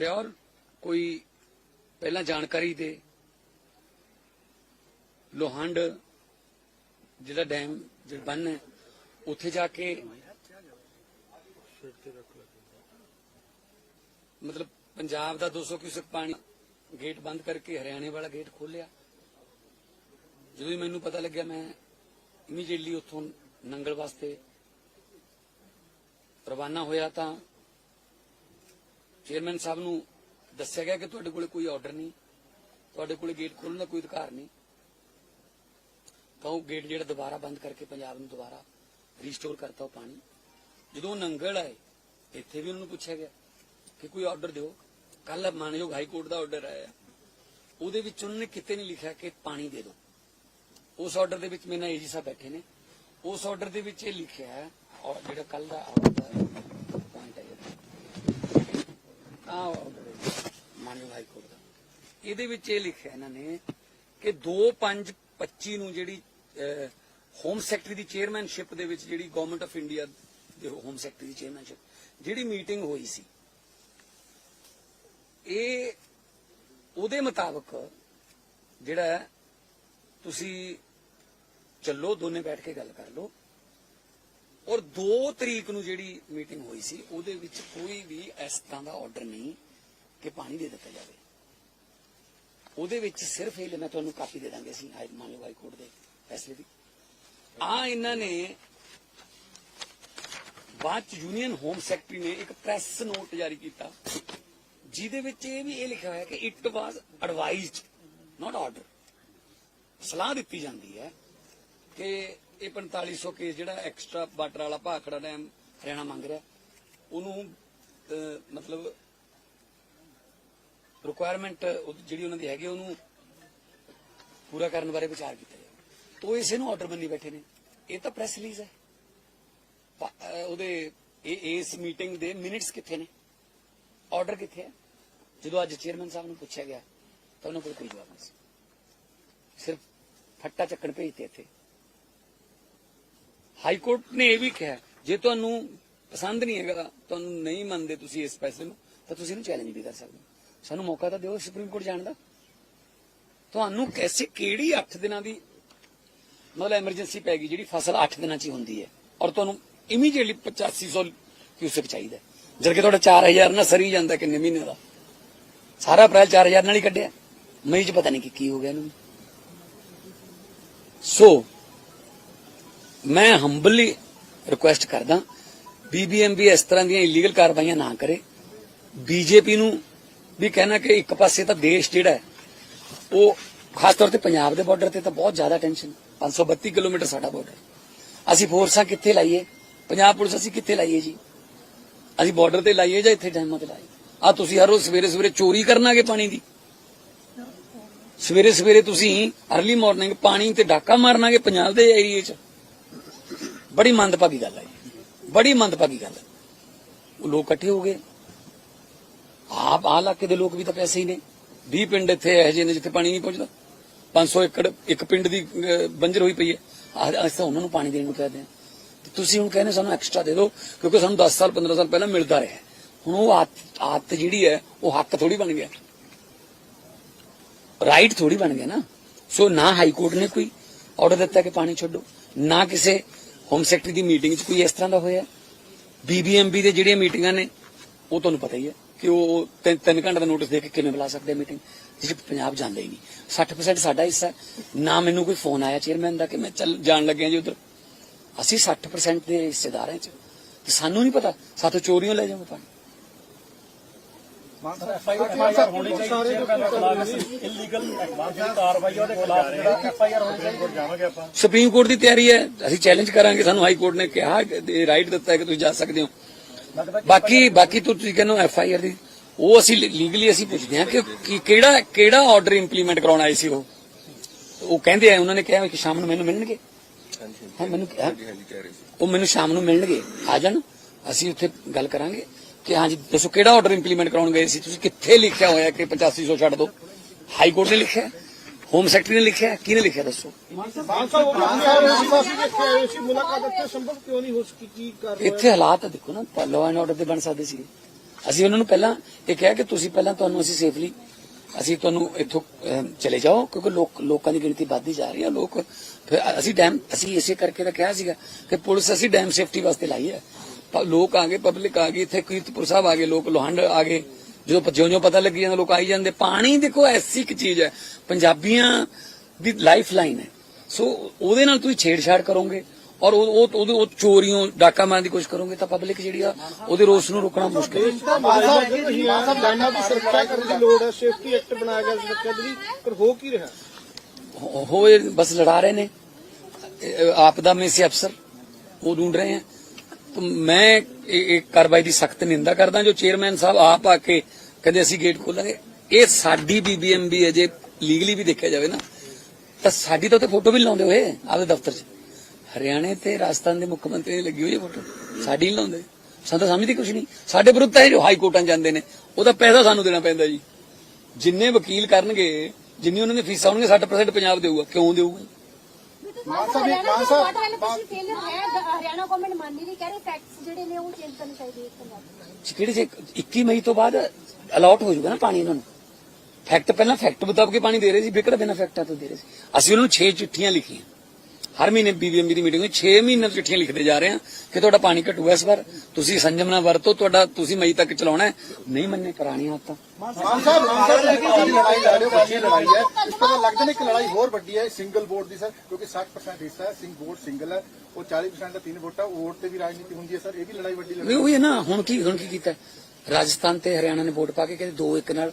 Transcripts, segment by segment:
ਪ੍ਰਿਓਰ ਕੋਈ ਪਹਿਲਾਂ ਜਾਣਕਾਰੀ ਦੇ। ਲੋਹੰਡ, ਜਿਹੜਾ ਡੈਮ ਜਿਹੜਾ ਬੰਨ ਹੈ, ਉੱਥੇ ਜਾ ਕੇ ਮਤਲਬ ਪੰਜਾਬ ਦਾ 200 ਕਿਊਸਕ ਪਾਣੀ ਗੇਟ ਬੰਦ ਕਰਕੇ ਹਰਿਆਣੇ ਵਾਲਾ ਗੇਟ ਖੋਲਿਆ ਜਦੋਂ ਹੀ ਮੈਨੂੰ ਪਤਾ ਲੱਗਿਆ, ਮੈਂ ਇਮੀਡੀਏਟਲੀ ਉੱਥੋਂ ਨੰਗਲ ਵਾਸਤੇ ਰਵਾਨਾ ਹੋਇਆ ਤਾਂ ਚੇਅਰਮੈਨ ਸਾਹਿਬ ਨੂੰ ਦੱਸਿਆ ਗਿਆ ਕਿ ਤੁਹਾਡੇ ਕੋਲੇ ਕੋਈ ਆਰਡਰ ਨਹੀਂ, ਤੁਹਾਡੇ ਕੋਲੇ ਗੇਟ ਖੋਲਣ ਦਾ ਕੋਈ ਅਧਿਕਾਰ ਨਹੀਂ। ਤਾਂ ਉਹ ਗੇਟ ਜਿਹੜਾ ਦੁਬਾਰਾ ਬੰਦ ਕਰਕੇ ਪੰਜਾਬ ਨੂੰ ਦੁਬਾਰਾ ਰੀਸਟੋਰ ਕਰਤਾ ਉਹ ਪਾਣੀ। ਜਦੋਂ ਉਹ ਨੰਗਲ ਆਏ, ਇੱਥੇ ਵੀ ਉਹਨਾਂ ਨੂੰ ਪੁੱਛਿਆ ਗਿਆ ਕਿ ਕੋਈ ਆਰਡਰ ਦਿਓ। ਕੱਲ ਮਾਨਯੋਗ ਹਾਈ ਕੋਰਟ ਦਾ ਆਰਡਰ ਆਇਆ। ਉਹਦੇ ਵਿੱਚ ਉਹਨਾਂ ਨੇ ਕਿਤੇ ਨਹੀਂ ਲਿਖਿਆ ਕਿ ਪਾਣੀ ਦੇ ਦਿਓ। ਉਸ ਆਰਡਰ ਦੇ ਵਿੱਚ ਮੇਰੇ ਨਾਲ ਏਜੀ ਸਾਹਿਬ ਬੈਠੇ ਨੇ। ਉਸ ਆਰਡਰ ਦੇ ਵਿੱਚ ਇਹ ਲਿਖਿਆ ਹੈ ਔਰ ਜਿਹੜਾ ਕੱਲ ਦਾ ਪੁਆਇੰਟ ਆ ਮਾਨਯੋਗ ਹਾਈ ਕੋਰਟ ਦਾ। ਇਹਦੇ ਵਿੱਚ ਇਹ ਲਿਖਿਆ ਇਹਨਾਂ ਨੇ ਕਿ 2525 ਨੂੰ ਜਿਹੜੀ ਹੋਮ ਸੈਕਟਰੀ ਦੀ ਚੇਅਰਮੈਨਸ਼ਿਪ ਦੇ ਵਿੱਚ ਜਿਹੜੀ ਗਵਰਨਮੈਂਟ ਆਫ ਇੰਡੀਆ ਦੇ ਹੋਮ ਸੈਕਟਰੀ ਦੀ ਚੇਅਰਮੈਨਸ਼ਿਪ ਜਿਹੜੀ ਮੀਟਿੰਗ ਹੋਈ ਸੀ, ਇਹ ਉਹਦੇ ਮੁਤਾਬਕ ਜਿਹੜਾ ਤੁਸੀਂ ਚੱਲੋ, ਦੋਨੇ ਬੈਠ ਕੇ ਗੱਲ ਕਰ ਲਓ। ਔਰ 2 ਤਰੀਕ ਨੂੰ ਜਿਹੜੀ ਮੀਟਿੰਗ ਹੋਈ ਸੀ, ਉਹਦੇ ਵਿੱਚ ਕੋਈ ਵੀ ਇਸ ਤਰ੍ਹਾਂ ਦਾ ਆਰਡਰ ਨਹੀਂ ਕਿ ਪਾਣੀ ਦੇ ਦਿੱਤਾ ਜਾਵੇ। ਉਹਦੇ ਵਿੱਚ ਸਿਰਫ ਇਹ ਮੈਂ ਤੁਹਾਨੂੰ ਕਾਪੀ ਦੇ ਦਾਂਗੇ ਅਸੀਂ, ਹਾਈ ਮਾਨਯੋਗ ਹਾਈ ਕੋਰਟ ਦੇ ਫੈਸਲੇ ਦੀ। ਆ ਇਹਨਾਂ ਨੇ ਬਾਅਦ ਚ ਯੂਨੀਅਨ ਹੋਮ ਸੈਕਟਰੀ ਨੇ ਇੱਕ ਪ੍ਰੈਸ ਨੋਟ ਜਾਰੀ ਕੀਤਾ, ਜਿਹਦੇ ਵਿੱਚ ਇਹ ਵੀ ਇਹ ਲਿਖਿਆ ਹੋਇਆ ਕਿ it was advised not order ਸਲਾਹ ਦਿੱਤੀ ਜਾਂਦੀ ਹੈ ਕਿ ਇਹ 4500 ਕੇਸ ਜਿਹੜਾ ਐਕਸਟਰਾ ਵਾਟਰ ਵਾਲਾ ਭਾਖੜਾ ਡੈਮ ਹਰਿਆਣਾ ਮੰਗ ਰਿਹਾ। ਉਹਨੂੰ ਮਤਲਬ ਰਿਕੁਆਇਰਮੈਂਟ ਜਿਹੜੀ ਉਹਨਾਂ ਦੀ ਹੈਗੀ, ਉਹਨੂੰ ਪੂਰਾ ਕਰਨ ਬਾਰੇ ਵਿਚਾਰ ਕੀਤਾ ਜਾਵੇ। ਤੋ ਇਸੇ ਨੂੰ ਆਰਡਰ ਬੰਨੀ ਬੈਠੇ ਨੇ। ਇਹ ਤਾਂ ਪ੍ਰੈਸ ਰਿਲੀਜ਼ ਹੈ। ਉਹਦੇ ਇਸ ਮੀਟਿੰਗ ਦੇ ਮਿੰਟਸ ਕਿੱਥੇ ਨੇ? ਆਰਡਰ ਕਿੱਥੇ ਹੈ? ਜਦੋਂ ਅੱਜ ਚੇਅਰਮੈਨ ਸਾਹਿਬ ਨੂੰ ਪੁੱਛਿਆ ਗਿਆ, ਤਾਂ ਉਹਨਾਂ ਕੋਲ ਕੋਈ ਜਵਾਬ ਨਹੀਂ ਸੀ। ਸਿਰਫ ਫੱਟਾ ਚੱਕਣ ਭੇਜਤੇ ਇੱਥੇ। ਹਾਈ ਕੋਰਟ ਨੇ ਇਹ ਵੀ ਕਿਹਾ, ਜੇ ਤੁਹਾਨੂੰ ਪਸੰਦ ਨਹੀਂ ਹੈਗਾ ਤੁਹਾਨੂੰ ਨਹੀਂ ਮੰਨਦੇ ਤੁਸੀਂ ਇਸ ਫੈਸਲੇ ਨੂੰ, ਤਾਂ ਤੁਸੀਂ ਇਹਨੂੰ ਚੈਲੰਜ ਵੀ ਕਰ ਸਕਦੇ ਸਾਨੂੰ ਮੌਕਾ ਤਾਂ ਦਿਓ ਸੁਪਰੀਮ ਕੋਰਟ ਜਾਣ ਦਾ। ਤੁਹਾਨੂੰ ਕੈਸੇ, ਕਿਹੜੀ 8 ਦਿਨਾਂ ਦੀ ਮਤਲਬ ਐਮਰਜੈਂਸੀ ਪੈ ਗਈ ਜਿਹੜੀ ਫਸਲ 8 ਦਿਨਾਂ ਚ ਹੀ ਹੁੰਦੀ ਹੈ? ਔਰ ਤੁਹਾਨੂੰ ਇਮੀਡੀਏਟਲੀ 8500 ਕਿਊਸਕ ਚਾਹੀਦਾ ਹੈ। ਜਦ ਕਿ ਤੁਹਾਡਾ 4000 ਨਾ ਸਰੀ ਜਾਂਦਾ ਕਿੰਨੇ ਮਹੀਨੇ ਦਾ। ਸਾਰਾ ਅਪ੍ਰੈਲ 4000 ਨਾਲ ਹੀ ਕੱਢਿਆ। ਮਈ ਚ ਪਤਾ ਨਹੀਂ ਕਿ ਕੀ ਹੋ ਗਿਆ ਇਹਨੂੰ ਸੋ ਮੈਂ ਹੰਬਲੀ ਰਿਕੁਐਸਟ ਕਰਦਾ ਬੀਬੀਐਮਬੀ ਇਸ ਤਰ੍ਹਾਂ ਦੀਆਂ ਇਲੀਗਲ ਕਾਰਵਾਈਆਂ ਨਾ ਕਰੇ। ਬੀਜੇਪੀ ਨੂੰ ਵੀ ਕਹਿਣਾ ਕਿ ਇੱਕ ਪਾਸੇ ਤਾਂ ਦੇਸ਼ ਜਿਹੜਾ ਹੈ, ਉਹ ਖਾਸ ਤੌਰ ਤੇ ਪੰਜਾਬ ਦੇ ਬਾਰਡਰ ਤੇ ਤਾਂ ਬਹੁਤ ਜ਼ਿਆਦਾ ਟੈਨਸ਼ਨ 532 ਕਿਲੋਮੀਟਰ ਸਾਡਾ ਬਾਰਡਰ ਅਸੀਂ ਫੋਰਸਾਂ ਕਿੱਥੇ ਲਾਈਏ? ਪੰਜਾਬ ਪੁਲਿਸ ਅਸੀਂ ਕਿੱਥੇ ਲਾਈਏ ਜੀ? ਅਸੀਂ ਬਾਰਡਰ ਤੇ ਲਾਈਏ ਜਾਂ ਇੱਥੇ ਡੈਮਾਂ ਤੇ ਲਾਈਏ? ਆ ਤੁਸੀਂ ਹਰ ਰੋਜ਼ ਸਵੇਰੇ ਸਵੇਰੇ ਚੋਰੀ ਕਰਨਾਗੇ ਪਾਣੀ ਦੀ। ਸਵੇਰੇ ਸਵੇਰੇ ਤੁਸੀਂ ਅਰਲੀ ਮਾਰਨਿੰਗ ਪਾਣੀ ਤੇ ਡਾਕਾ ਮਾਰਨਾਗੇ ਪੰਜਾਬ ਦੇ ਏਰੀਏ 'ਚ। ਬੜੀ ਮੰਦਭਾਗੀ ਗੱਲ ਹੈ ਜੀ। ਬੜੀ ਮੰਦਭਾਗੀ ਗੱਲ ਹੈ। ਉਹ ਲੋਕ ਇਕੱਠੇ ਹੋ ਗਏ। ਆਪ ਆਹ ਇਲਾਕੇ ਦੇ ਲੋਕ ਵੀ ਤਾਂ ਪੈਸੇ ਹੀ ਨੇ। 20 ਪਿੰਡ ਇੱਥੇ ਇਹੋ ਜਿਹੇ ਨੇ ਜਿੱਥੇ ਪਾਣੀ ਨਹੀਂ ਪਹੁੰਚਦਾ। 500 ਏਕੜ ਇੱਕ ਪਿੰਡ ਦੀ ਬੰਜਰ ਹੋਈ ਪਈ ਹੈ। ਅਸੀਂ ਤਾਂ ਉਹਨਾਂ ਨੂੰ ਪਾਣੀ ਦੇਣ ਨੂੰ ਕਹਿੰਦੇ ਹਾਂ। ਤੇ ਤੁਸੀਂ ਹੁਣ ਕਹਿੰਦੇ ਸਾਨੂੰ ਐਕਸਟਰਾ ਦੇ ਦਿਓ, ਕਿਉਂਕਿ ਸਾਨੂੰ 10 ਸਾਲ 15 ਸਾਲ ਪਹਿਲਾਂ ਮਿਲਦਾ ਰਿਹਾ ਹੁਣ ਉਹ ਆਦਤ ਆਦਤ ਜਿਹੜੀ ਹੈ, ਉਹ ਹੱਕ ਥੋੜੀ ਬਣ ਗਿਆ। ਰਾਈਟ ਥੋੜੀ ਬਣ ਗਿਆ ਨਾ। ਸੋ ਨਾ ਹਾਈ ਕੋਰਟ ਨੇ ਕੋਈ ਆਰਡਰ ਦਿੱਤਾ ਕਿ ਪਾਣੀ ਛੱਡੋ। ਨਾ ਕਿਸੇ ਹੋਮ ਸੈਕਟਰੀ ਦੀ ਮੀਟਿੰਗ 'ਚ ਕੋਈ ਇਸ ਤਰ੍ਹਾਂ ਦਾ ਹੋਇਆ? ਬੀਬੀਐਮਬੀ ਦੇ ਜਿਹੜੀਆਂ ਮੀਟਿੰਗਾਂ ਨੇ, ਉਹ ਤੁਹਾਨੂੰ ਪਤਾ ਹੀ ਹੈ ਕਿ ਉਹ ਤਿੰਨ ਤਿੰਨ ਘੰਟੇ ਦਾ ਨੋਟਿਸ ਦੇ ਕੇ ਕਿਵੇਂ ਬੁਲਾ ਸਕਦੇ ਮੀਟਿੰਗ ਜਿਸ ਪੰਜਾਬ ਜਾਂਦੇ ਹੀ ਨਹੀਂ। 60% ਸਾਡਾ ਹਿੱਸਾ ਨਾ ਮੈਨੂੰ ਕੋਈ ਫੋਨ ਆਇਆ ਚੇਅਰਮੈਨ ਦਾ ਕਿ ਮੈਂ ਚੱਲ ਜਾਣ ਲੱਗਿਆ ਜੀ ਉਧਰ। ਅਸੀਂ 60% ਦੇ ਹਿੱਸੇਦਾਰ 'ਚ। ਸਾਨੂੰ ਨਹੀਂ ਪਤਾ। ਸਾਥੋਂ ਚੋਰੀਆਂ ਲੈ ਜਾਵਾਂ ਪਾਣੀ ਐਫਆਈਆਰ ਹੋਣੀ ਚਾਹੀਦੀ ਚੇਅਰਮੈਨ ਦੇ ਖਿਲਾਫ ਇਲੀਗਲ ਜਿਹੜੀ ਕਾਰਵਾਈ ਹੈ ਉਹਦੇ ਖਿਲਾਫ ਜਿਹੜਾ ਐਫਆਈਆਰ ਹੋਣੀ ਚਾਹੀਦੀ ਜਾਵਾਂਗੇ ਆਪਾਂ ਸੁਪਰੀਮ ਕੋਰਟ ਦੀ ਤਿਆਰੀ ਹੈ। ਅਸੀਂ ਚੈਲੰਜ ਕਰਾਂਗੇ। ਸਾਨੂੰ ਹਾਈ ਕੋਰਟ ਨੇ ਕਿਹਾ ਰਾਈਟ ਦਿੱਤਾ ਹੈ ਕਿ ਤੁਸੀਂ ਜਾ ਸਕਦੇ ਹੋ। ਬਾਕੀ ਬਾਕੀ ਤੋਂ ਤੁਸੀਂ ਕਹਿੰਦੇ ਹੋ ਐਫ ਆਈ ਆਰ ਦੀ। ਉਹ ਅਸੀਂ ਲੀਗਲੀ ਅਸੀਂ ਪੁੱਛਦੇ ਹਾਂ ਕਿ ਕਿਹੜਾ ਕਿਹੜਾ ਆਰਡਰ ਇੰਪਲੀਮੈਂਟ ਕਰਾਉਣ ਆਏ ਸੀ ਉਹ? ਉਹ ਕਹਿੰਦੇ ਆ ਉਹਨਾਂ ਨੇ ਕਿਹਾ ਕਿ ਸ਼ਾਮ ਨੂੰ ਮੈਨੂੰ ਮਿਲਣਗੇ। ਹਾਂ ਮੈਨੂੰ ਕਿਹਾ। ਉਹ ਮੈਨੂੰ ਸ਼ਾਮ ਨੂੰ ਮਿਲਣਗੇ। ਆ ਜਾਣ। ਅਸੀਂ ਉੱਥੇ ਗੱਲ ਕਰਾਂਗੇ। ਕਿ ਹਾਂਜੀ, ਦੱਸੋ ਕਿਹੜਾ ਆਰਡਰ ਇੰਪਲੀਮੈਂਟ ਕਰਾਉਣ ਗਏ ਸੀ? ਤੁਸੀਂ ਕਿੱਥੇ ਲਿਖਿਆ ਹੋਇਆ ਕਿ 8500 ਛੱਡ ਦਿਓ ਹਾਈ ਕੋਰਟ ਨੇ ਲਿਖਿਆ ਹੋਮ ਸੈਕਟਰੀ ਨੇ ਲਿਖਿਆ ਕਿਹਨੇ ਲਿਖਿਆ, ਦੱਸੋ? ਇੱਥੇ ਹਾਲਾਤ ਦੇਖੋ ਨਾ ਲਾਅ ਐਂਡ ਆਰਡਰ ਤੇ ਬਣ ਸਕਦੇ ਸੀ ਅਸੀਂ ਉਹਨਾਂ ਨੂੰ ਪਹਿਲਾਂ ਇਹ ਕਿਹਾ ਕਿ ਤੁਸੀਂ ਪਹਿਲਾਂ ਤੁਹਾਨੂੰ ਅਸੀਂ ਸੇਫਲੀ ਅਸੀਂ ਤੁਹਾਨੂੰ ਇੱਥੋਂ ਚਲੇ ਜਾਓ, ਕਿਉਂਕਿ ਲੋਕ, ਲੋਕਾਂ ਦੀ ਗਿਣਤੀ ਵੱਧਦੀ ਜਾ ਰਹੀ ਹੈ ਲੋਕ ਫਿਰ ਅਸੀਂ ਡੈਮ ਅਸੀਂ ਇਸੇ ਕਰਕੇ ਤਾਂ ਕਿਹਾ ਸੀਗਾ ਕਿ ਪੁਲਿਸ ਅਸੀਂ ਡੈਮ ਸੇਫਟੀ ਵਾਸਤੇ ਲਾਈ ਹੈ। ਲੋਕ ਆ ਗਏ ਪਬਲਿਕ ਆ ਗਈ ਇੱਥੇ ਕੀਰਤਪੁਰ ਸਾਹਿਬ ਆ ਗਏ ਲੋਕ ਲੋਹੰਡ ਆ ਗਏ। ਜਦੋਂ ਜਿਉਂ-ਜਿਉਂ ਪਤਾ ਲੱਗੀ ਜਾਂਦਾ ਲੋਕ ਆਈ ਜਾਂਦੇ। ਪਾਣੀ ਦੇਖੋ ਐਸੀ ਇੱਕ ਚੀਜ਼ ਹੈ ਪੰਜਾਬੀਆਂ ਦੀ ਲਾਈਫ ਲਾਈਨ ਹੈ। ਸੋ ਉਹਦੇ ਨਾਲ ਤੁਸੀਂ ਛੇੜਛਾੜ ਕਰੋਗੇ ਔਰ ਉਹ ਉਹਦੇ ਉਹ ਚੋਰੀਆਂ ਡਾਕਾ ਮਾਰਨ ਦੀ ਕੋਸ਼ਿਸ਼ ਕਰੋਗੇ ਤਾਂ ਪਬਲਿਕ ਜਿਹੜੀ ਆ ਉਹਦੇ ਰੋਸ ਨੂੰ ਰੋਕਣਾ ਮੁਸ਼ਕਿਲ ਹੈ। ਲਾਈਨਾਂ ਦੀ ਸੁਰੱਖਿਆ ਕਰਨ ਦੀ ਲੋੜ ਹੈ ਸੇਫਟੀ ਐਕਟ ਬਣਾਇਆ ਗਿਆ ਸੁਰੱਖਿਆ ਦੇ ਲਈ ਪਰ ਹੋ ਕੀ ਰਿਹਾ? ਹੋਏ ਬਸ ਲੜਾ ਰਹੇ ਨੇ। ਆਪਦਾ ਮੇਂ ਸੇ ਅਫਸਰ ਉਹ ਢੂੰਡ ਰਹੇ ਹਨ ਮੈਂ ਇਹ ਕਾਰਵਾਈ ਦੀ ਸਖਤ ਨਿੰਦਾ ਕਰਦਾ ਜੋ ਚੇਅਰਮੈਨ ਸਾਹਿਬ ਆਪ ਆ ਕੇ ਕਹਿੰਦੇ ਅਸੀਂ ਗੇਟ ਖੋਲਾਂਗੇ। ਇਹ ਸਾਡੀ ਬੀਬੀਐਮਬੀ ਹੈ ਜੇ ਲੀਗਲੀ ਵੀ ਦੇਖਿਆ ਜਾਵੇ ਨਾ, ਤਾਂ ਸਾਡੀ ਤਾਂ ਉੱਥੇ ਫੋਟੋ ਵੀ ਲਾਉਂਦੇ ਹੋਏ, ਆਪਦੇ ਦਫ਼ਤਰ 'ਚ। ਹਰਿਆਣੇ ਤੇ ਰਾਜਸਥਾਨ ਦੇ ਮੁੱਖ ਮੰਤਰੀ ਦੀ ਲੱਗੀ ਹੋਈ ਹੈ ਫੋਟੋ ਸਾਡੀ ਨਹੀਂ ਲਾਉਂਦੇ। ਸਾਨੂੰ ਤਾਂ ਸਮਝਦੇ ਕੁਝ ਨਹੀਂ ਸਾਡੇ ਵਿਰੁੱਧ ਤਾਂ ਜੋ ਹਾਈ ਕੋਰਟਾਂ ਜਾਂਦੇ ਨੇ ਉਹਦਾ ਪੈਸਾ ਸਾਨੂੰ ਦੇਣਾ ਪੈਂਦਾ ਜੀ। ਜਿੰਨੇ ਵਕੀਲ ਕਰਨਗੇ, ਜਿੰਨੀ ਉਹਨਾਂ ਦੀ ਫੀਸਾਂ ਹੋਣਗੇ 60% ਪੰਜਾਬ ਦੇਊਗਾ। ਕਿਉਂ ਦੇਊਗਾ ਮਾਨ ਸਾਹਿਬ, ਹਰਿਆਣਾ ਮਾਨ ਦੀ ਸਾਹਿਬ, ਵਾਟਰ ਐਲੋਕੇਸ਼ਨ ਫੇਲਰ ਹੈ। ਦ- ਹਰਿਆਣਾ ਗਵਰਨਮੈਂਟ ਮੰਨ ਨਹੀਂ ਰਹੀ ਕਹਿ ਰਹੇ ਫੈਕਟਸ ਜਿਹੜੇ ਨੇ ਉਹ ਚੇਂਜ ਕਰਨੇ ਚਾਹੀਦੇ ਇੱਕ ਪੰਜਾਬ ਕਿਹੜੇ ਜੇ 21 ਮਈ ਤੋਂ ਬਾਅਦ ਅਲਾਟ ਹੋ ਜਾਊਗਾ ਨਾ ਪਾਣੀ ਇਹਨਾਂ ਨੂੰ। ਫੈਕਟ ਪਹਿਲਾਂ ਫੈਕਟ ਮੁਤਾਬਕ ਪਾਣੀ ਦੇ ਰਹੇ ਸੀ ਵਿਕੜ ਬਿਨਾ ਫੈਕਟਾਂ ਤੋਂ ਦੇ ਰਹੇ ਸੀ। ਅਸੀਂ ਉਹਨਾਂ ਨੂੰ 6 ਚਿੱਠੀਆਂ ਲਿਖੀਆਂ। ਹਰ ਮਹੀਨੇ ਬੀਬੀਐਮਬੀ ਦੀ ਮੀਟਿੰਗ ਵਿੱਚ 6 ਮਹੀਨੇ ਤੋਂ ਚਿੱਠੀਆਂ ਲਿਖਦੇ ਜਾ ਰਹੇ ਹਾਂ ਕਿ ਤੁਹਾਡਾ ਪਾਣੀ ਘਟੂਗਾ ਇਸ ਵਾਰ। ਤੁਸੀਂ ਸੰਜਮ ਨਾਲ ਵਰਤੋ ਤੁਹਾਡਾ ਤੁਸੀਂ ਮਈ ਤੱਕ ਚਲਾਉਣਾ ਹੈ। ਨਹੀਂ ਮੰਨੇ ਕਰਾਣੀਆਂ ਆਪਾਂ ਮਾਨ ਸਾਹਿਬ ਮਾਨ ਸਾਹਿਬ ਜਿਹੜੀ ਲੜਾਈ ਲੜ ਰਹੇ ਹੋ ਵੱਡੀ ਲੜਾਈ ਹੈ। ਇਸ ਤੋਂ ਲੱਗਦਾ ਨਹੀਂ ਕਿ ਲੜਾਈ ਹੋਰ ਵੱਡੀ ਹੈ ਸਿੰਗਲ ਵੋਟ ਦੀ ਸਰ ਕਿਉਂਕਿ 60% ਹਿੱਸਾ ਹੈ ਸਿੰਘ ਵੋਟ ਸਿੰਗਲ ਹੈ। ਉਹ 40% ਦਾ ਤਿੰਨ ਵੋਟਾਂ ਉਹ ਵੋਟ ਤੇ ਵੀ ਰਾਜਨੀਤੀ ਹੁੰਦੀ ਹੈ ਸਰ ਇਹ ਵੀ ਲੜਾਈ ਵੱਡੀ ਨਹੀਂ ਲੜਾਈ ਉਹ ਹੈ। ਨਾ ਹੁਣ ਕੀ ਹੁਣ ਕੀ ਕੀਤਾ ਰਾਜਸਥਾਨ ਤੇ ਹਰਿਆਣਾ ਨੇ ਵੋਟ ਪਾ ਕੇ ਕਹਿੰਦੇ ਦੋ ਇੱਕ ਨਾਲ।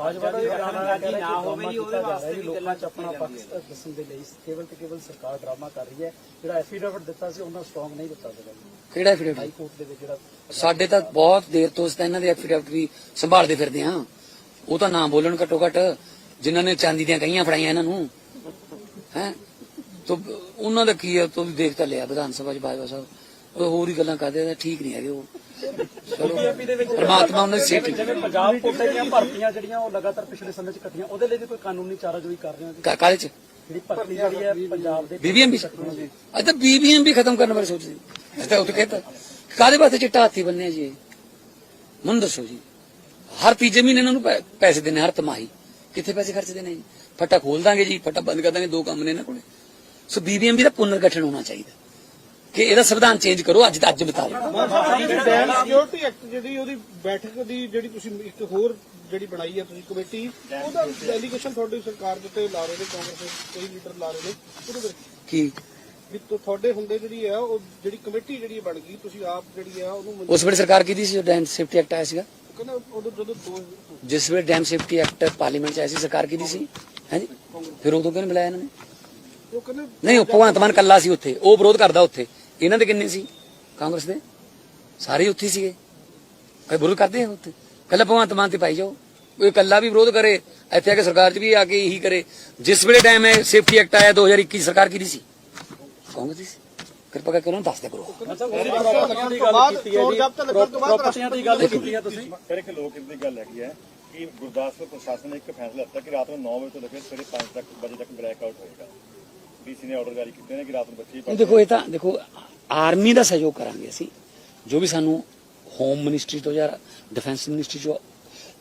ਭਾਜਪਾ ਦਾ ਹੈ ਕਿ ਨਾ ਹੋਵੇ ਜੀ ਉਹਦੇ ਵਾਸਤੇ ਵੀ ਲੋਕਾਂ 'ਚ ਆਪਣਾ ਪੱਖ ਦੱਸਣ ਦੇ ਲਈ ਕੇਵਲ ਤੇ ਕੇਵਲ ਸਰਕਾਰ ਡਰਾਮਾ ਕਰ ਰਹੀ ਹੈ ਜਿਹੜਾ ਐਫੀਡੇਵਿਟ ਦਿੱਤਾ ਸੀ ਉਹਨਾਂ ਸਟਰੋਂਗ ਨਹੀਂ ਦਿੱਤਾ ਸੀਗਾ ਕਿਹੜਾ ਐਫੀਡੇਵਿਟ? ਹਾਈ ਕੋਰਟ ਦੇ ਵਿੱਚ ਜਿਹੜਾ ਸਾਡੇ ਤਾਂ ਬਹੁਤ ਦੇਰ ਤੋਂ ਅਸੀਂ ਤਾਂ ਇਹਨਾਂ ਦੇ ਐਫੀਡੇਵਿਟ ਵੀ ਸੰਭਾਲਦੇ ਫਿਰਦੇ ਹਾਂ। ਉਹ ਤਾਂ ਨਾ ਬੋਲਣ ਘੱਟੋ ਘੱਟ ਜਿਨ੍ਹਾਂ ਨੇ ਚਾਂਦੀ ਦੀਆਂ ਕਹੀਆਂ ਫੜਾਈਆਂ ਇਹਨਾਂ ਨੂੰ। ਹੈ? ਤੋ ਉਹਨਾਂ ਦਾ ਕੀ ਹੈ ਤੁਸੀਂ ਦੇਖ ਤਾਂ ਲਿਆ ਵਿਧਾਨ ਸਭਾ ਚ ਬਾਜਵਾ ਸਾਹਿਬ। ਉਹ ਹੋਰ ਹੀ ਗੱਲਾਂ ਕਰਦੇ ਆ ਠੀਕ ਨਹੀਂ ਹੈਗੇ ਉਹ। ਚਲੋ ਪਰਮਾਤਮਾ ਉਹਨਾਂ ਦੀ ਸਿਹਤ ਜਿਵੇਂ ਪੰਜਾਬ ਕੋਟੇ ਦੀਆਂ ਭਰਤੀਆਂ ਜਿਹੜੀਆਂ ਉਹ ਲਗਾਤਾਰ ਪਿਛਲੇ ਸਮੇਂ 'ਚ ਘਟੀਆਂ ਉਹਦੇ ਲਈ ਵੀ ਕੋਈ ਕਾਨੂੰਨੀ ਚਾਰਾਜੋਈ ਕਰ ਰਹੇ ਹੋ ਕਾ- ਕਾਹਦੇ ਚ? ਜਿਹੜੀ ਭਰਤੀ ਜਿਹੜੀ ਹੈ ਪੰਜਾਬ ਦੇ ਬੀਬੀਐਮਬੀ ਅੱਜ ਤਾਂ ਬੀਬੀਐਮਬੀ ਖਤਮ ਕਰਨ ਬਾਰੇ ਸੋਚਦੇ ਅੱਜ ਤਾਂ ਉੱਥੇ ਕਹਿੰਦਾ ਕਾਦੇ ਵਾਸਤੇ ਚਿੱਟਾ ਹਾਥੀ ਬੰਨਿਆ ਜੀ ਇਹ? ਮੈਨੂੰ ਦੱਸੋ ਜੀ। ਹਰ ਤੀਜੇ ਮਹੀਨੇ ਇਹਨਾਂ ਨੂੰ ਪੈ- ਪੈਸੇ ਦੇਣੇ ਹਰ ਤਿਮਾਹੀ। ਕਿੱਥੇ ਪੈਸੇ ਖਰਚ ਦੇਣੇ ਜੀ? ਫੱਟਾ ਖੋਲ ਦਾਂਗੇ ਜੀ ਫੱਟਾ ਬੰਦ ਕਰ ਦਾਂਗੇ ਦੋ ਕੰਮ ਨੇ ਇਹਨਾਂ ਕੋਲੇ। ਸੋ ਬੀਬੀਐਮਬੀ ਦਾ ਪੁਨਰ ਗਠਨ ਹੋਣਾ ਚਾਹੀਦਾ। ਕਿ ਇਹਦਾ ਸੰਵਿਧਾਨ ਚੇਂਜ ਕਰੋ ਅੱਜ ਦਾ ਅੱਜ ਬਤਾ ਲਓ ਡੈਮ ਸਿਕਿਉਰਿਟੀ ਐਕਟ ਜਿਹੜੀ ਉਹਦੀ ਬੈਠਕ ਦੀ ਜਿਹੜੀ ਤੁਸੀਂ ਇੱਕ ਹੋਰ ਜਿਹੜੀ ਬਣਾਈ ਹੈ ਤੁਸੀਂ ਕਮੇਟੀ ਉਹਦਾ ਐਲੀਗੇਸ਼ਨ ਤੁਹਾਡੀ ਸਰਕਾਰ ਦੇ ਉੱਤੇ ਲਾ ਰਹੇ ਨੇ ਕਾਂਗਰਸ ਦੇ ਕਈ ਲੀਡਰ ਲਾ ਰਹੇ ਨੇ ਉਹਦੇ ਵਿੱਚ। ਕੀ? ਵੀ ਤੁ- ਤੁਹਾਡੇ ਹੁੰਦੇ ਜਿਹੜੀ ਹੈ ਉਹ ਜਿਹੜੀ ਕਮੇਟੀ ਜਿਹੜੀ ਬਣ ਗਈ ਤੁਸੀਂ ਆਪ ਜਿਹੜੀ ਆ ਉਹਨੂੰ ਉਸ ਵੇਲੇ ਸਰਕਾਰ ਕੀਤੀ ਸੀ ਜੋ ਡੈਮ ਸੇਫਟੀ ਐਕਟ ਆਇਆ ਸੀਗਾ? ਕਹਿੰਦਾ ਉਦੋਂ ਜਦੋਂ ਦੋ ਜਿਸ ਵੇਲੇ ਡੈਮ ਸੇਫਟੀ ਐਕਟ ਪਾਰਲੀਮੈਂਟ ਚ ਆਇਆ ਸੀ ਸਰਕਾਰ ਕੀਤੀ ਸੀ? ਹਾਂਜੀ? ਫਿਰ ਉਦੋਂ ਕਿਉਂ ਨੀ ਬੁਲਾਇਆ ਇਹਨਾਂ ਨੇ? ਉਹ ਕਹਿੰਦੇ ਨਹੀਂ ਉਹ ਭਗਵੰਤ ਮਾਨ ਕੱਲਾ ਸੀ ਉੱਥੇ ਉਹ ਵਿਰੋਧ ਕਰਦਾ ਉੱਥੇ। ਇਹਨਾਂ ਦੇ ਕਿੰਨੇ ਸੀ? ਕਾਂਗਰਸ ਦੇ? ਸਾਰੇ ਉੱਥੇ ਸੀਗੇ। ਕੋਈ ਵਿਰੋਧ ਕਰਦੇ ਆ ਉੱਥੇ। ਕੱਲਾ ਭਗਵੰਤ ਮਾਨ ਤੇ ਪਾਈ ਜਾਓ। ਕੋਈ ਇਕੱਲਾ ਵੀ ਵਿਰੋਧ ਕਰੇ ਇੱਥੇ ਆ ਕੇ ਸਰਕਾਰ 'ਚ ਵੀ ਆ ਕੇ ਇਹੀ ਕਰੇ। ਜਿਸ ਵੇਲੇ ਟਾਈਮ ਹੈ ਸੇਫਟੀ ਐਕਟ ਆਇਆ 2021 ਸਰਕਾਰ ਕਿਹਦੀ ਸੀ? ਕਾਂਗਰਸ ਦੀ ਸੀ। ਕਿਰਪਾ ਕਰਕੇ ਉਹਨਾਂ ਨੂੰ ਦੱਸ ਕਰੋ। ਪ੍ਰਾਪਰਟੀਆਂ ਦੀ ਗੱਲ ਕੀਤੀ ਹੈ ਤੁਸੀਂ? ਇੱਕ ਲੋਕ ਗੱਲ ਹੈਗੀ ਹੈ ਕਿ ਗੁਰਦਾਸਪੁਰ ਪ੍ਰਸ਼ਾਸਨ ਨੇ ਇੱਕ ਫੈਸਲਾ ਲਿੱਤਾ ਕਿ ਰਾਤ ਨੂੰ 9 ਵਜੇ ਤੋਂ ਲੈ ਕੇ ਸਵੇਰੇ 5 ਤੱਕ ਵਜੇ ਤੱਕ ਆਊਟ ਹੋਏਗਾ। ਡੀਸੀ ਨੇ ਆਰਡਰ ਜਾਰੀ ਕੀਤੇ ਨੇ ਕਿ ਰਾਤ ਨੂੰ ਬੱਚੇ ਨਹੀਂ ਦੇਖੋ ਇਹ ਤਾਂ ਦੇਖੋ ਆਰਮੀ ਦਾ ਸਹਿਯੋਗ ਕਰਾਂਗੇ ਅਸੀਂ। ਜੋ ਵੀ ਸਾਨੂੰ ਹੋਮ ਮਿਨਿਸਟਰੀ ਤੋਂ ਜਾਂ ਡਿਫੈਂਸ ਮਿਨਿਸਟਰੀ ਤੋਂ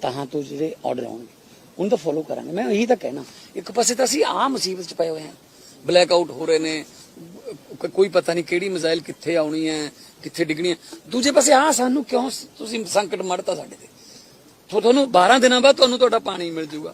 ਤਾਂ ਤੋਂ ਜਿਹੜੇ ਆਰਡਰ ਆਉਣਗੇ ਉਹਨੂੰ ਤਾਂ ਫੋਲੋ ਕਰਾਂਗੇ। ਮੈਂ ਇਹੀ ਤਾਂ ਕਹਿਣਾ ਇੱਕ ਪਾਸੇ ਤਾਂ ਅਸੀਂ ਆਹ ਮੁਸੀਬਤ ਚ ਪਏ ਹੋਏ ਹਾਂ। ਬਲੈਕ ਆਊਟ ਹੋ ਰਹੇ ਨੇ ਕੋਈ ਪਤਾ ਨਹੀਂ ਕਿਹੜੀ ਮਿਜ਼ਾਈਲ ਕਿੱਥੇ ਆਉਣੀ ਹੈ ਕਿੱਥੇ ਡਿੱਗਣੀ ਹੈ। ਦੂਜੇ ਪਾਸੇ ਆਹ ਸਾਨੂੰ ਕਿਉਂ ਤੁਸੀਂ ਸੰਕਟ ਮੜਤਾ ਸਾਡੇ ਤੇ? ਤੁਹਾ- ਤੁਹਾਨੂੰ 12 ਦਿਨਾਂ ਬਾਅਦ ਤੁਹਾਨੂੰ ਤੁਹਾਡਾ ਪਾਣੀ ਮਿਲ ਜਾਊਗਾ।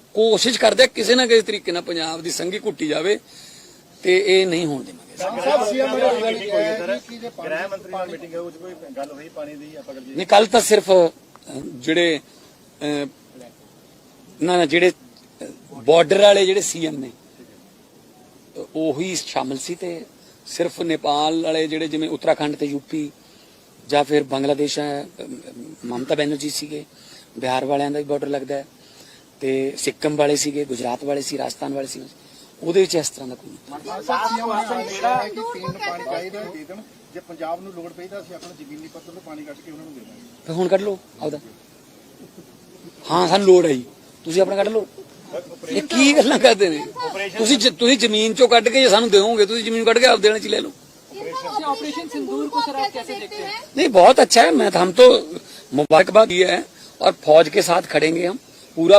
ਕੋਸ਼ਿਸ਼ ਕਰਦੇ ਆ ਕਿਸੇ ਨਾ ਕਿਸੇ ਤਰੀਕੇ ਨਾਲ ਪੰਜਾਬ ਦੀ ਸੰਗੀ ਘੁੱਟੀ ਜਾਵੇ ਤੇ ਇਹ ਨਹੀਂ ਹੋਣ ਦੇਵਾਂਗੇ। ਸਾਹਿਬ ਸੀਐਮ ਨੇ ਗੱਲ ਕੀਤੀ ਹੈ ਕਿ ਜੇ ਪਾਣੀ ਗ੍ਰਹਿ ਮੰਤਰੀ ਨਾਲ ਮੀਟਿੰਗ ਹੈ ਉਹ 'ਚ ਕੋਈ ਗੱਲ ਹੋਈ ਪਾਣੀ ਦੀ ਆਪਾਂ ਗੱਲ ਜੀ ਨਹੀਂ ਕੱਲ ਤਾਂ ਸਿਰਫ ਜਿਹੜੇ ਨਾ ਨਾ ਜਿਹੜੇ ਬਾਰਡਰ ਵਾਲੇ ਜਿਹੜੇ ਸੀਐਮ ਨੇ ਉਹੀ ਸ਼ਾਮਲ ਸੀ ਤੇ ਸਿਰਫ ਨੇਪਾਲ ਵਾਲੇ ਜਿਹੜੇ ਜਿਵੇਂ ਉੱਤਰਾਖੰਡ ਤੇ ਯੂਪੀ ਜਾਂ ਫਿਰ ਬੰਗਲਾਦੇਸ਼ ਮਮਤਾ ਬੈਨਰਜੀ ਸੀਗੇ ਬਿਹਾਰ ਵਾਲਿਆਂ ਦਾ ਵੀ ਬਾਰਡਰ ਲੱਗਦਾ ਹੈ। ਤੇ ਸਿੱਕਮ ਵਾਲੇ ਸੀਗੇ ਗੁਜਰਾਤ ਵਾਲੇ ਸੀ ਰਾਜਸਥਾਨ ਵਾਲੇ ਸੀ ਉਹਦੇ ਵਿੱਚ ਇਸ ਤਰ੍ਹਾਂ ਦਾ ਕੋਈ ਨਹੀਂ। ਸਾਹਿਬ ਸੀਐਮ ਨੇ ਕਿਹਾ ਹੈ ਕਿ ਪੀਣ ਨੂੰ ਪਾਣੀ ਚਾਹੀਦਾ ਦੇ ਦੇਣ ਜੇ ਪੰਜਾਬ ਨੂੰ ਲੋੜ ਪਈ ਤਾਂ ਅਸੀਂ ਆਪਣਾ ਜ਼ਮੀਨੀ ਪੱਧਰ ਤੋਂ ਪਾਣੀ ਕੱਢ ਕੇ ਉਹਨਾਂ ਨੂੰ ਦੇ ਦਾਂਗੇ ਤੇ ਹੁਣ ਕੱਢ ਲਓ ਆਪਦਾ ਹਾਂ ਸਾਨੂੰ ਲੋੜ ਹੈ ਜੀ ਤੁਸੀਂ ਆਪਣਾ ਕੱਢ ਲਓ ਇਹ ਕੀ ਗੱਲਾਂ ਕਰਦੇ ਨੇ ਤੁਸੀਂ ਜ- ਤੁਸੀਂ ਜ਼ਮੀਨ ਚੋਂ ਕੱਢ ਕੇ ਜੇ ਸਾਨੂੰ ਦਿਓਗੇ ਤੁਸੀਂ ਜ਼ਮੀਨ ਕੱਢ ਕੇ ਆਪ ਦੇਣੇ ਚ ਲੈ ਲਓ ऑपरेशन सिंदूर को सर आप कैसे देखते हैं नहीं बहुत अच्छा है मैं हम तो मुबारकबाद दिया है और फौज के साथ खड़ेंगे हम पूरा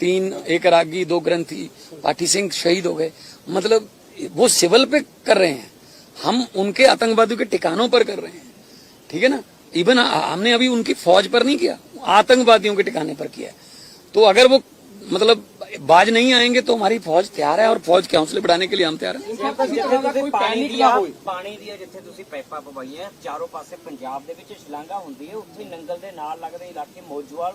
तीन एक रागी दो ग्रंथी पाठी सिंह शहीद हो गए मतलब वो सिविल पे कर रहे हैं हम उनके आतंकवादियों के ठिकानों पर कर रहे हैं ठीक है ना इवन हमने अभी उनकी फौज पर नहीं किया आतंकवादियों के ठिकाने पर किया है। तो अगर वो मतलब बाज नहीं आएंगे तो हमारी फौज तैयार है और फौज के हौसले बढ़ाने के लिए हम तैयार हैं ਜਿੱਥੇ ਤੁਸੀਂ ਪਾਣੀ ਦੀਆਂ ਪਾਣੀ ਦੀਆਂ ਜਿੱਥੇ ਤੁਸੀਂ ਪਾਈਪਾਂ ਪਵਾਈਆਂ ਚਾਰੋਂ ਪਾਸੇ ਪੰਜਾਬ ਦੇ ਵਿੱਚ ਸ਼ਲਾਂਘਾ ਹੁੰਦੀ ਹੈ ਉੱਥੇ ਨੰਗਲ ਦੇ ਨਾਲ ਲੱਗਦੇ ਇਲਾਕੇ ਮੋਜਵਾਲ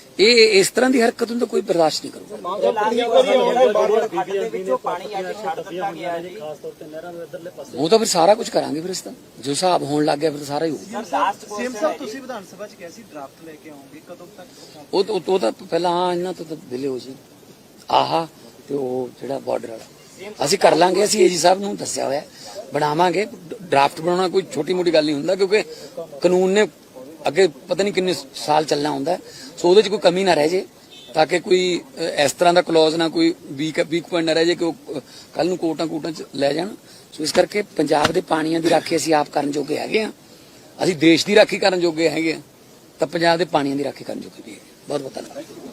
ਇਹ ਇਸ ਤਰ੍ਹਾਂ ਦੀ ਹਰਕਤ ਨੂੰ ਤਾਂ ਕੋਈ ਬਰਦਾਸ਼ਤ ਨਹੀਂ ਕਰੂਗਾ। ਖੱਡ ਦੇ ਵਿੱਚੋਂ ਪਾਣੀ ਅੱਜ ਛੱਡ ਦਿੱਤਾ ਗਿਆ ਹੈ ਜੀ। ਖਾਸ ਤੌਰ ਤੇ ਨਹਿਰਾਂ ਦੇ ਇਧਰਲੇ ਪਾਸੇ। ਉਹ ਤਾਂ ਫਿਰ ਸਾਰਾ ਕੁਝ ਕਰਾਂਗੇ ਫਿਰ ਇਸ ਤਾਂ ਜੋ ਹਿਸਾਬ ਹੋਣ ਲੱਗ ਗਿਆ ਫਿਰ ਸਾਰਾ ਹੀ ਹੋਊਗਾ ਸਰ ਲਾਸਟ ਕੁਐਸਚਨ ਹੈ ਜੀ ਤੁਸੀਂ ਵਿਧਾਨ ਸਭਾ 'ਚ ਕਿਹਾ ਸੀ ਡਰਾਫਟ ਲੈ ਕੇ ਆਉਂਗੇ ਕਦੋਂ ਤੱਕ ਉਹ ਉਹ ਉਹ ਤਾਂ ਪਹਿਲਾਂ ਹਾਂ ਇਹਨਾਂ ਤੋਂ ਤਾਂ ਦਿਲੇ ਹੋ ਜੀ ਆਹਾ ਤੇ ਉਹ ਜਿਹੜਾ ਬਾਰਡਰ ਵਾਲਾ। ਅਸੀਂ ਕਰ ਲਾਂਗੇ ਅਸੀਂ ਏਜੀ ਸਾਹਿਬ ਨੂੰ ਦੱਸਿਆ ਹੋਇਆ। ਬਣਾਵਾਂਗੇ। ਡਰਾਫਟ ਬਣਾਉਣਾ ਕੋਈ ਛੋਟੀ ਮੋਟੀ ਗੱਲ ਨਹੀਂ ਹੁੰਦਾ ਕਿਉਂਕਿ ਕਾਨੂੰਨ ਨੇ ਅੱਗੇ ਪਤਾ ਨਹੀਂ ਕਿੰਨੇ ਸਾਲ ਚੱਲਣਾ ਹੁੰਦਾ। ਹੈ। ਸੋ ਉਹਦੇ 'ਚ ਕੋਈ ਕਮੀ ਨਾ ਰਹਿ ਜੇ, ਤਾਂ ਕਿ ਕੋਈ ਇਸ ਤਰ੍ਹਾਂ ਦਾ ਕਲੌਜ਼ ਨਾ ਕੋਈ ਵੀਕ ਵੀਕ ਪੁਆਇੰਟ ਨਾ ਰਹਿ ਜੇ ਕਿ ਉਹ ਕੱਲ ਨੂੰ ਕੋਟਾਂ ਕੋਟਾਂ 'ਚ ਲੈ ਜਾਣ। ਸੋ ਇਸ ਕਰਕੇ ਪੰਜਾਬ ਦੇ ਪਾਣੀਆਂ ਦੀ ਰਾਖੀ ਅਸੀਂ ਆਪ ਕਰਨ ਜੋਗੇ ਹੈਗੇ ਆ ਅਸੀਂ ਦੇਸ਼ ਦੀ ਰਾਖੀ ਕਰਨ ਜੋਗੇ ਹੈਗੇ ਆ ਤਾਂ ਪੰਜਾਬ ਦੇ ਪਾਣੀਆਂ ਦੀ ਰਾਖੀ ਕਰਨ ਜੋਗੇ ਵੀ ਹੈਗੇ ਬਹੁਤ ਬਹੁਤ ਧੰਨਵਾਦ।